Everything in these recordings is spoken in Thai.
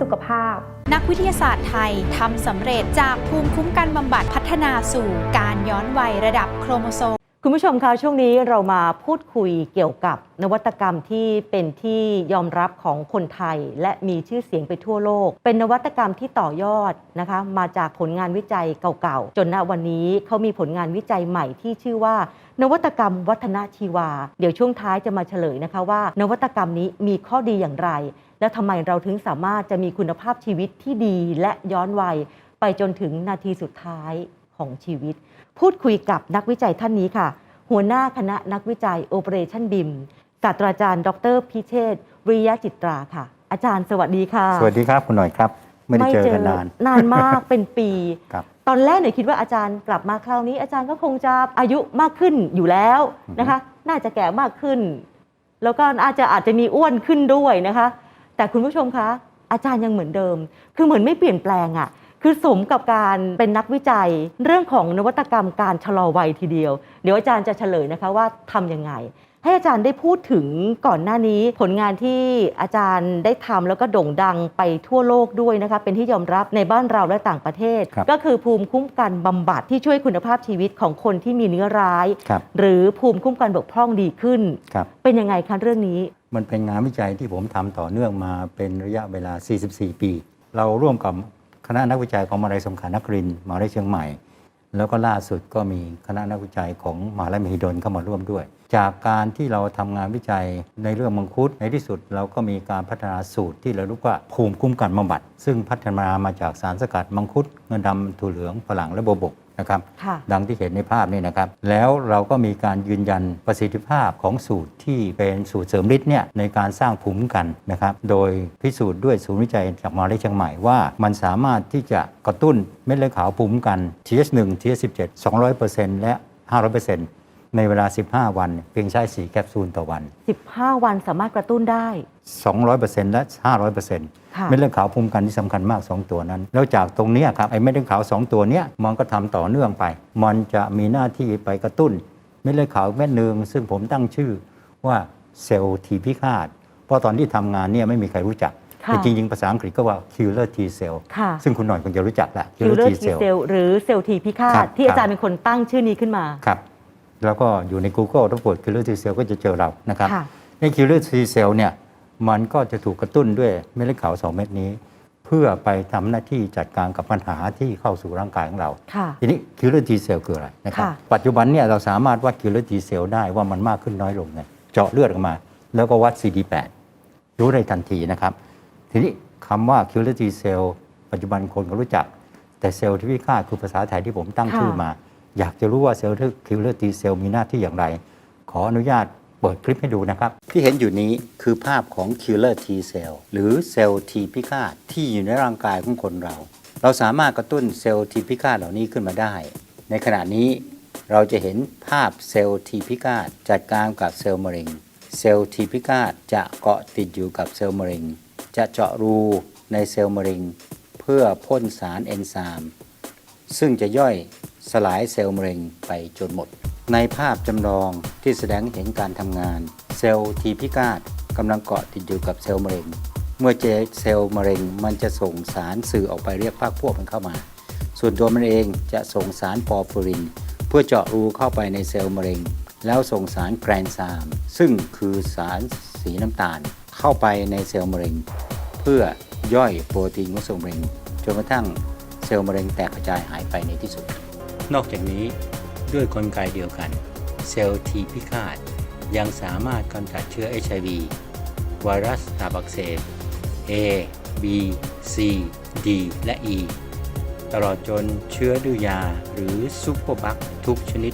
สุขภาพ นักวิทยาศาสตร์ไทยทำสำเร็จจากภูมิคุ้มกันบำบัดพัฒนาสู่การย้อนวัยระดับโครโมโซม คุณผู้ชมคะช่วงนี้เรามาพูดคุยเกี่ยวกับนวัตกรรมที่เป็นที่ยอมรับของคนไทย และมีชื่อเสียงไปทั่วโลก เป็นนวัตกรรมที่ต่อยอดนะคะมาจากผลงานวิจัยเก่าๆ จนณวันนี้เขามีผลงานวิจัยใหม่ที่ชื่อว่า นวัตกรรมวัฒนชีวา เดี๋ยวช่วงท้ายจะมาเฉลยนะคะว่า นวัตกรรมนี้มีข้อดีอย่างไร และทำไมเราถึงสามารถจะมีคุณภาพชีวิตที่ดีและย้อนวัย ไปจนถึงนาทีสุดท้ายของชีวิต พูดคุยกับนักวิจัยท่านนี้ค่ะ หัวหน้าคณะนักวิจัย Operation BIM ศาสตราจารย์ ดรพิเชษฐ์วิริยะจิตราค่ะ อาจารย์สวัสดีค่ะ สวัสดีครับคุณหน่อยครับไม่ได้เจอกันนาน นานมากเป็นปีครับตอนแรกหนูคิดว่าอาจารย์กลับมาคราวนี้ อาจารย์ก็คงจะอายุมากขึ้นอยู่แล้วนะคะ น่าจะแก่มากขึ้น แล้วก็อาจจะอาจจะมีอ้วนขึ้นด้วยนะคะ แต่คุณผู้ชมคะอาจารย์ยังเหมือนเดิม คือเหมือนไม่เปลี่ยนแปลงอะ่ะ คือสมกับการเป็นนักวิจัย เรื่องของนวัตกรรมการชะลอวัยทีเดียว เดี๋ยวอาจารย์จะเฉลยนะคะว่าทำยังไง ให้อาจารย์ได้พูดถึงก่อนหน้านี้ผลงานที่อาจารย์ได้ทำแล้วก็โด่งดังไปทั่วโลกด้วยนะคะเป็นที่ยอมรับในบ้านเราและต่างประเทศ ครับก็คือภูมิคุ้มกันบำบัดที่ช่วยคุณภาพชีวิตของคนที่มีเนื้อร้าย ครับ หรือภูมิคุ้มกันบกพร่องดีขึ้น ครับ เป็นยังไงคะเรื่องนี้ มันเป็นงานวิจัยที่ผมทำต่อเนื่องมาเป็นระยะเวลา 44 ปี เราร่วมกับคณะนักวิจัยของมหาลัยสงขลานครินทร์มหาลัยเชียงใหม่ แล้วก็ล่าสุดก็มีคณะนักวิจัยของมหาลัยมหิดลเข้ามาร่วมด้วย จากการที่เราทำงานวิจัยในเรื่องมังคุดในที่สุดเราก็มีการพัฒนาสูตรที่เราเรียกว่าภูมิคุ้มกันบำบัด ซึ่งพัฒนามาจากสารสกัดมังคุดเงินดำถั่วเหลืองฝรั่งและโบบก นะครับค่ะดังที่เห็นในภาพนี่นะครับ แล้วเราก็มีการยืนยันประสิทธิภาพของสูตรที่เป็นสูตรเสริมฤทธิ์เนี่ยในการสร้างภูมิคุ้มกันนะครับ โดยพิสูจน์ด้วยศูนย์วิจัยจากมหาวิทยาลัยเชียงใหม่ว่ามันสามารถที่จะกระตุ้นเม็ดเลือดขาวภูมิคุ้มกัน TH1 TH17 200%และ 500%ในเวลา 15 วัน เพียงใช้ 4 แคปซูลต่อวัน 15 วันสามารถกระตุ้นได้ 200%และ 500%ค่ะเม็ดเลือดขาวภูมิคุ้มกันที่สำคัญมาก 2 ตัวนั้น แล้วจากตรงเนี้ยครับไอ้เม็ดเลือดขาว 2 ตัวเนี้ยมันก็ทำต่อเนื่องไป มันจะมีหน้าที่ไปกระตุ้น เม็ดเลือดขาวเม็ดหนึ่งซึ่งผมตั้งชื่อว่าเซลล์ทีพิฆาต เพราะตอนที่ทำงานเนี่ยไม่มีใครรู้จักค่ะแต่จริงๆ ภาษาอังกฤษก็ว่า killer T cell ค่ะซึ่งคุณหน่อยคงจะรู้จักแหละคิว killer เลอ T ร์ที cell เซลหรือเซลล์ทีพิฆาครัตบที่อาจารครับย์เป็นคนตั้งชื่อนี้ขึ้นมาครับแล้วก็อยู่ใน Google ถ้าปวด killer T cell ก็จะเจอเรานะครับค่ะใน killer T cell เนี่ย มันก็จะถูกกระตุ้นด้วยเม็ดเลือดขาว2เม็ดนี้ เพื่อไปทำหน้าที่จัดการกับปัญหาที่เข้าสู่ร่างกายของเราค่ะทีนี้ killer T cell คืออะไรนะครับค่ะปัจจุบันเนี่ยเราสามารถวัด killer T cell ได้ว่ามันมากขึ้นน้อยลงไงเจาะเลือดออกมา แล้วก็วัด CD8 รู้ได้ทันทีนะครับ ทีนี้คำว่า killer T cell ปัจจุบันคนก็รู้จัก แต่เซลล์ที่พิฆาตคือภาษาไทยที่ผมตั้งค่ะชื่อมา อยากจะรู้ว่าเซลล์ killer T cell มีหน้าที่อย่างไร ขออนุญาต เปิดคลิปให้ดูนะครับ ที่เห็นอยู่นี้คือภาพของ killer T cell หรือเซลล์ T พิฆาตที่อยู่ในร่างกายของคนเรา เราสามารถกระตุ้นเซลล์ T พิฆาตเหล่านี้ขึ้นมาได้ ในขณะนี้เราจะเห็นภาพเซลล์ T พิฆาตจัดการกับเซลล์มะเร็ง เซลล์ T พิฆาตจะเกาะติดอยู่กับเซลล์มะเร็ง จะเจาะรูในเซลล์มะเร็ง เพื่อพ่นสารเอนไซม์ซึ่งจะย่อยสลายเซลล์มะเร็งไปจนหมด ในภาพจำลองที่แสดงให้เห็นการทำงาน เซลล์ทีพิฆาตกำลังเกาะติดอยู่กับเซลล์มะเร็ง เมื่อเจอเซลล์มะเร็งมันจะส่งสารสื่อออกไปเรียกพรรคพวกมันเข้ามา ส่วนตัวมันเองจะส่งสารปอร์ฟิริน เพื่อเจาะรูเข้าไปในเซลล์มะเร็ง แล้วส่งสารแกรนซาม ซึ่งคือสารสีน้ำตาล เข้าไปในเซลล์มะเร็ง เพื่อย่อยโปรตีนของเซลล์มะเร็งจนกระทั่งเซลล์มะเร็งแตกกระจายหายไปในที่สุด นอกจากนี้ ด้วยกลไกเดียวกัน เซลล์ทีพิฆาต ยังสามารถกำจัดเชื้อ HIV ไวรัสตับอักเสบ A B C D และ E ตลอดจนเชื้อดื้อยาหรือซูเปอร์บัคทุกชนิด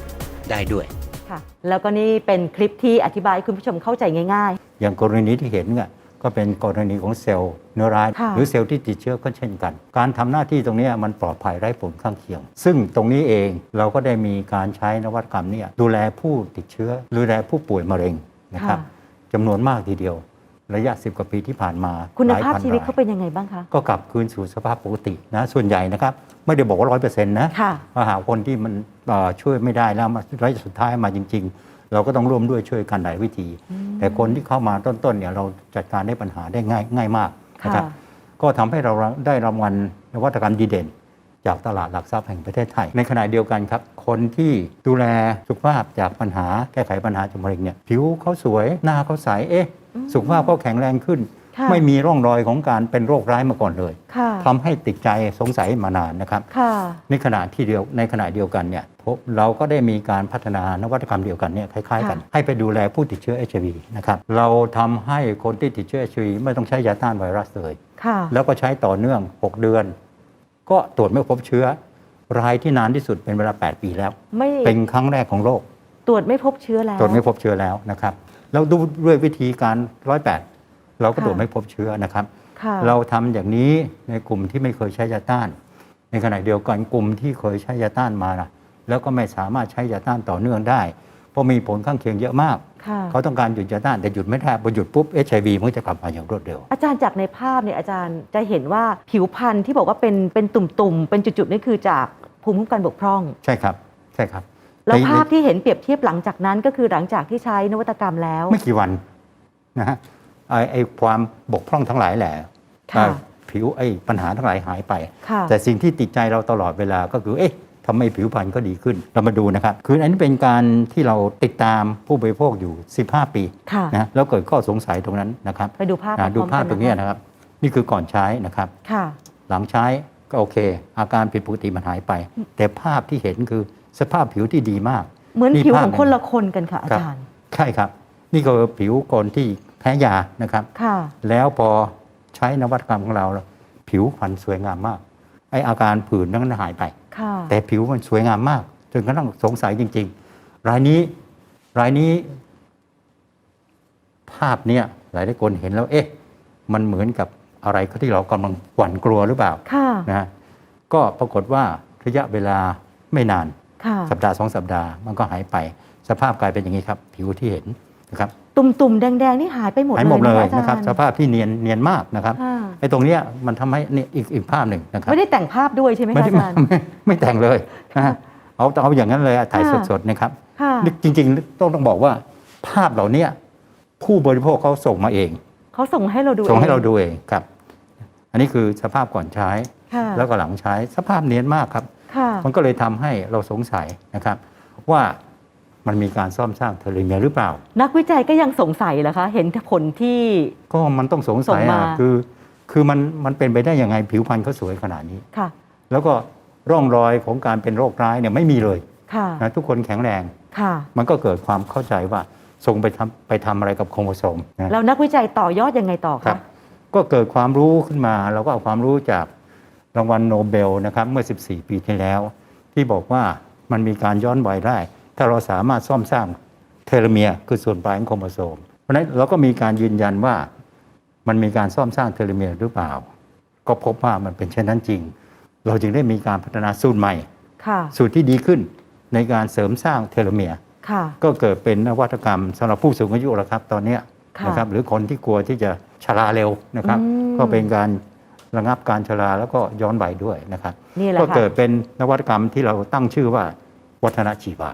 ได้ด้วยค่ะ แล้วก็นี่เป็นคลิปที่อธิบายให้คุณผู้ชมเข้าใจง่ายอย่างกรณีที่เห็นเนี่ย ก็เป็นกรณีของเซลล์เนื้อร้ายค่ะหรือเซลล์ที่ติดเชื้อก็เช่นกัน การทำหน้าที่ตรงเนี้ยมันปลอดภัยไร้ผลข้างเคียง ซึ่งตรงนี้เองเราก็ได้มีการใช้นวัตกรรมเนี่ยดูแลผู้ติดเชื้อดูแลผู้ป่วยมะเร็งนะครับค่ะจำนวนมากทีเดียวระยะ 10 กว่าปีที่ผ่านมาๆคุณหลยภาพพันชีวิตรยเขาเป็นยังไงบ้างคะ ก็กลับคืนสู่สภาพปกตินะ ส่วนใหญ่นะครับ ไม่ได้บอกว่าร้อยเปอร์เซ็นต์นะค่ะว่าหากคนที่มันเอ่อช่วยไม่ได้แล้วมาระยะสุดท้ายมาจริง ๆ เราก็ต้องร่วมด้วยช่วยกันหลายวิธี แต่คนที่เข้ามาต้นๆเนี่ยเราจัดการได้ปัญหาได้ง่ายง่ายมากนะครับค่ะกก็ทำให้เราได้รางวัลนวัตกรรมดีเด่น จากตลาดหลักทรัพย์แห่งประเทศไทย ในขณะเดียวกันครับ คนที่ดูแลสุขภาพจากปัญหาแก้ไขปัญหาจากมะเร็งเนี่ยผิวเขาสวยหน้าเขาใสเอ๊ะอืมสุขภาพเขาแข็งแรงขึ้นค่ะ ไม่มีร่องรอยของการเป็นโรคร้ายมาก่อนเลยค่ะทำให้ติดใจสงสัยมานานนะครับค่ะในขณะที่เดียวในขณะเดียวกันเนี่ยพบเราก็ได้มีการพัฒนานวัตกรรมเดียวกันเนี่ยคล้ายๆกันค่ะให้ไปดูแลผู้ติดเชื้อ HIV นะครับเราทำให้คนที่ติดเชื้อ HIV ไม่ต้องใช้ยาต้านไวรัสเลยค่ะแล้วก็ใช้ต่อเนื่อง 6 เดือน ก็ตรวจไม่พบเชื้อรายที่นานที่สุดเป็นเวลา 8 ปีแล้วไม่เป็นครั้งแรกของโลก ตรวจไม่พบเชื้อแล้ว ตรวจไม่พบเชื้อแล้วนะครับ แล้วดูด้วยวิธีการร้อยแปด เราก็ค่ะตรวจไม่พบเชื้อนะครับค่ะเราทำอย่างนี้ในกลุ่มที่ไม่เคยใช้ยาต้าน ในขณะเดียวกันกลุ่มที่เคยใช้ยาต้านมานะแล้วก็ไม่สามารถใช้ยาต้านต่อเนื่องได้ เพราะมีผลข้างเคียงเยอะมากค่ะเขาต้องการหยุดยาต้านแต่หยุดไม่ได้พอหยุดปุ๊บเอชไอวีมันก็จะกลับมาอย่างรวดเร็ว อาจารย์จากในภาพเนี่ยอาจารย์จะเห็นว่าผิวพรรณที่บอกว่าเป็นเป็นตุ่มๆเป็นจุดๆนี่คือจากภูมิคุ้มกันบกพร่อง ใช่ครับใช่ครับแล้วในภาพที่เห็นเปรียบเทียบหลังจากนั้นก็คือหลังจากที่ใช้นวัตกรรมแล้ว ไม่กี่วันนะฮะ ไอ้ไอ้ความบกพร่องทั้งหลายแหละค่ะอ่าผิวไอ้ปัญหาทั้งหลายหายไปค่ะแต่สิ่งที่ติดใจเราตลอดเวลาก็คือเอ๊ะทำไมผิวพรรณก็ดีขึ้นเรามาดูนะครับคืออันนี้เป็นการที่เราติดตามผู้บริโภคอยู่ 15 ปีค่ะนะแล้วเกิดข้อสงสัยตรงนั้นนะครับไปดูภาพอ่าดูพร้อมๆภาพกัตรงเนี้ยนะครับ นี่คือก่อนใช้นะครับค่ะหลังใช้ก็โอเค อาการผิดปกติมันหายไป แต่ภาพที่เห็นคือสภาพผิวที่ดีมาก เหมือนนี่ผิวภาพของคนละคนกันค่ะอาครับจารย์ ใช่ครับ นี่ก็ผิวคนที่แพ้ยานะครับค่ะแล้วพอใช้นวัตกรรมของเราแล้วผิวพรรณสวยงามมาก ไออาการผื่นนั้นหายไปค่ะแต่ผิวมันสวยงามมาก จนกระทั่งสงสัยจริง ๆ รายนี้รายนี้ ภาพเนี้ยหลายหลายคนเห็นแล้วเอ๊ะ มันเหมือนกับอะไรที่เรากำลังหวั่นกลัวหรือเปล่าค่ะนะฮะก็ปรากฏว่าระยะเวลาไม่นานค่ะสัปดาห์สองสัปดาห์มันก็หายไป สภาพกลายเป็นอย่างนี้ครับ ผิวที่เห็นนะครับ ตุ่มๆแดงๆนี่หายไปหมดหายหมดเลยอาจารนะครับย์ สภาพที่เนียนเนียนมากนะครับค่ะ ไอ้ตรงเนี้ยมันทำให้เนี่ยอีกอีกภาพหนึ่งนะครับไม่ได้แต่งภาพด้วยใช่ไหมไม่คะได้อาจารย์ ไม่ไม่แต่งเลยนะฮะเอาเอาอย่างนั้นเลยอะถ่ายค่ะ สดๆนะครับ ค่ะนี่จริงๆต้องต้องบอกว่าภาพเหล่าเนี้ยผู้บริโภคเขาส่งมาเอง เขาส่งให้เราดูส่งให้องเราดูเองครับ อันนี้คือสภาพก่อนใช้ ค่ะแล้วก็หลังใช้สภาพเนียนมากครับ ค่ะ มันก็เลยทำให้เราสงสัยนะครับ ว่า มันมีการซ่อมสร้างเทเลเมียร์หรือเปล่า นักวิจัยก็ยังสงสัยเหรอคะ เห็นผลที่ ก็มันต้องสงสัยส่งมาอะคือ คือมันมันเป็นไปได้ยังไงผิวพรรณเขาสวยขนาดนี้ค่ะ แล้วก็ร่องรอยของการเป็นโรคร้ายเนี่ยไม่มีเลยค่ะนะทุกคนแข็งแรงค่ะ มันก็เกิดความเข้าใจว่าส่งไปทำไปทำอะไรกับโครโมโซมนะแล้วนักวิจัยต่อยอดยังไงต่อครัคะบก็เกิดความรู้ขึ้นมาเราก็เอาความรู้จากรางวัลโนเบลนะครับเมื่อ 14 ปีที่แล้ว ที่บอกว่ามันมีการย้อนวัยได้ ถ้าเราสามารถซ่อมสร้างเทโลเมียร์คือส่วนปลายของโครโมโซม เพราะฉะนั้นเราก็มีการยืนยันว่ามันมีการซ่อมสร้างเทโลเมียร์หรือเปล่า ก็พบว่ามันเป็นเช่นนั้นจริง เราจึงได้มีการพัฒนาสูตรใหม่ค่ะสูตรที่ดีขึ้นในการเสริมสร้างเทโลเมียร์ค่ะก็เกิดเป็นนวัตกรรมสำหรับผู้สูงอายุแล้วครับ ตอนเนี้ยค่ะนะครับหรือคนที่กลัวที่จะชราเร็วนะครับอืมก็เป็นการระงับการชราแล้วก็ย้อนวัยด้วยนะครับนี่แหละก็ค่ะเกิดเป็นนวัตกรรมที่เราตั้งชื่อว่าวัฒนชีวา